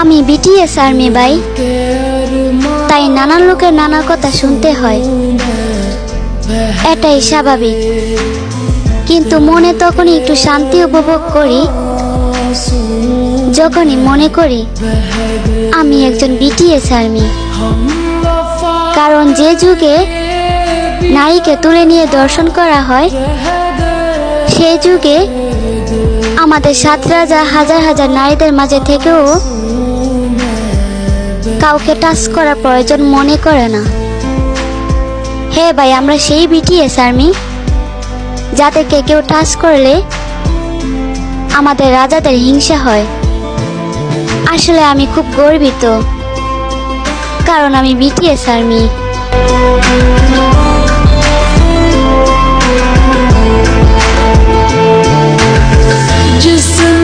আমি BTS army ভাই। তাই নানান লোকের নানা কথা শুনতে হয়। এটাই স্বাভাবিক। কিন্তু মনে তখনই একটু শান্তি উপভোগ করি। যখনই মনে করি আমি একজন বিটিএস আর্মি কারণ যে যুগে নারীকে তুলে নিয়ে দর্শন করা হয়, সেই যুগে আমাদের সাত রাজা হাজার হাজার নারীদের মাঝে থেকেও কাউকে টাচ করার প্রয়োজন মনে করে না। হে ভাই, আমরা সেই বিটিএস আর্মি, যাদেরকে কেউ টাচ করলে আমাদের রাজাদের হিংসা হয়। আসলে আমি খুব গর্বিত, কারণ আমি বিটিএস আর্মি। used